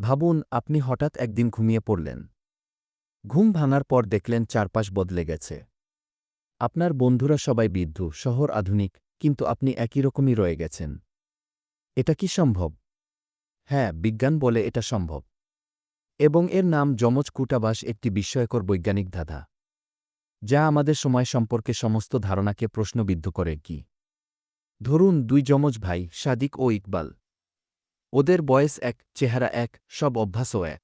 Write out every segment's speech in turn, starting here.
ভাবুন, আপনি হঠাৎ একদিন ঘুমিয়ে পড়লেন। ঘুম ভাঙার পর দেখলেন চারপাশ বদলে গেছে। আপনার বন্ধুরা সবাই বৃদ্ধ, শহর আধুনিক, কিন্তু আপনি একই রকমই রয়ে গেছেন। এটা কি সম্ভব? হ্যাঁ বিজ্ঞান বলে এটা সম্ভব। এবং এর নাম যমজ কুটাবাস, একটি বিস্ময়কর বৈজ্ঞানিক ধাঁধা। যা আমাদের সময় সম্পর্কে সমস্ত ধারণাকে প্রশ্নবিদ্ধ করে কি? ধরুন, দুই যমজ ভাই, সাদিক ও ইকবাল। ওদের বয়স এক, চেহারা এক, সব অভ্যাসও এক।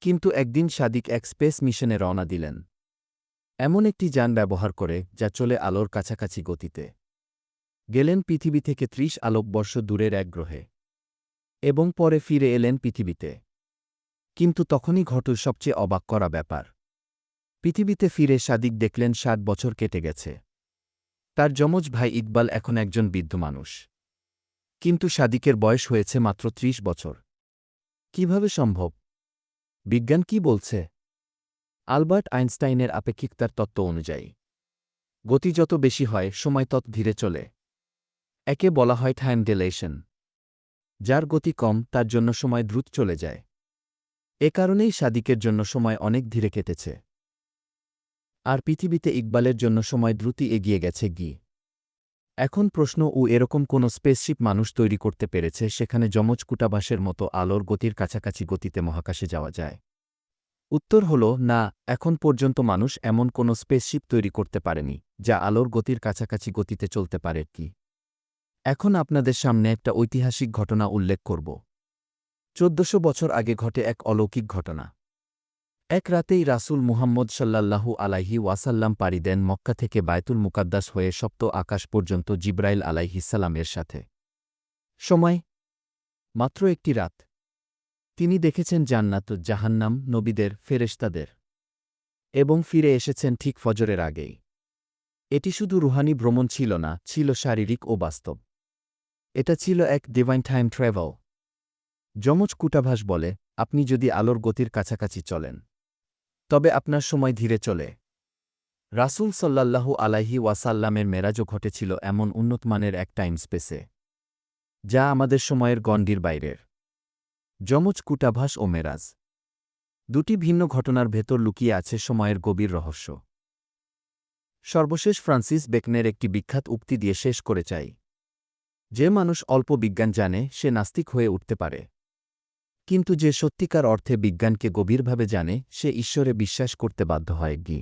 কিন্তু একদিন সাদিক এক স্পেস মিশনে রওনা দিলেন। এমন একটি যান ব্যবহার করে যা চলে আলোর কাছাকাছি গতিতে। গেলেন পৃথিবী থেকে ত্রিশ আলোকবর্ষ দূরের এক গ্রহে। এবং পরে ফিরে এলেন পৃথিবীতে। কিন্তু তখনই ঘটল সবচেয়ে অবাক করা ব্যাপার। পৃথিবীতে ফিরে সাদিক দেখলেন ষাট বছর কেটে গেছে। তার যমজ ভাই ইকবাল এখন একজন বৃদ্ধ মানুষ। কিন্তু সাদিকের বয়স হয়েছে মাত্র ত্রিশ বছর। কীভাবে সম্ভব? বিজ্ঞান কি বলছে? আলবার্ট আইনস্টাইনের আপেক্ষিকতার তত্ত্ব অনুযায়ী, গতি যত বেশি হয়, সময় তত ধীরে চলে। একে বলা হয় টাইম ডিলেশন যার গতি কম, তার জন্য সময় দ্রুত চলে যায়। এ কারণেই সাদিকের জন্য সময় অনেক ধীরে কেটেছে। আর পৃথিবীতে ইকবালের জন্য সময় দ্রুতই এগিয়ে গেছে গি। এখন প্রশ্ন ও এরকম কোনো স্পেসশিপ মানুষ তৈরি করতে পেরেছে সেখানে যমজ কূটাবাসের মতো আলোর গতির কাছাকাছি গতিতে মহাকাশে যাওয়া যায়? উত্তর হল, না, এখন পর্যন্ত মানুষ এমন কোনো স্পেসশিপ তৈরি করতে পারেনি, যা আলোর গতির কাছাকাছি গতিতে চলতে পারে কি। এখন আপনাদের সামনে একটা ঐতিহাসিক ঘটনা উল্লেখ করব। চোদ্দশো বছর আগে ঘটে এক অলৌকিক ঘটনা। এক রাতেই রাসূল মুহাম্মদ সাল্লাল্লাহু আলাইহি ওয়াসাল্লাম পাড়ি দেন মক্কা থেকে বায়তুল মুকাদ্দাস হয়ে সপ্ত আকাশ পর্যন্ত জিব্রাইল আলাইহিসাল্লামের সাথে। সময়? মাত্র একটি রাত। তিনি দেখেছেন জান্নাত, জাহান্নাম, নবীদের, ফেরেশতাদের। এবং ফিরে এসেছেন ঠিক ফজরের আগেই। এটি শুধু রুহানি ভ্রমণ ছিল না, ছিল শারীরিক ও বাস্তব। এটা ছিল এক ডিভাইন টাইম ট্র্যাভেল যমজ কুটাভাস বলে, আপনি যদি আলোর গতির কাছাকাছি চলেন। তবে আপনার সময় ধীরে চলে। রাসূল সাল্লাল্লাহু আলাইহি ওয়াসাল্লামের মেরাজও ঘটেছিল এমন উন্নতমানের এক টাইম স্পেসে, যা আমাদের সময়ের গণ্ডির বাইরের। যমজ কুটাভাস ও মেরাজ। দুটি ভিন্ন ঘটনার ভেতর লুকিয়ে আছে সময়ের গভীর রহস্য। সর্বশেষ ফ্রান্সিস বেকনের একটি বিখ্যাত উক্তি দিয়ে শেষ করে চাই। যে মানুষ অল্প বিজ্ঞান জানে, সে নাস্তিক হয়ে উঠতে পারে। কিন্তু যে সত্যিকার অর্থে বিজ্ঞানকে গভীরভাবে জানে সে ঈশ্বরে বিশ্বাস করতে বাধ্য হয় গি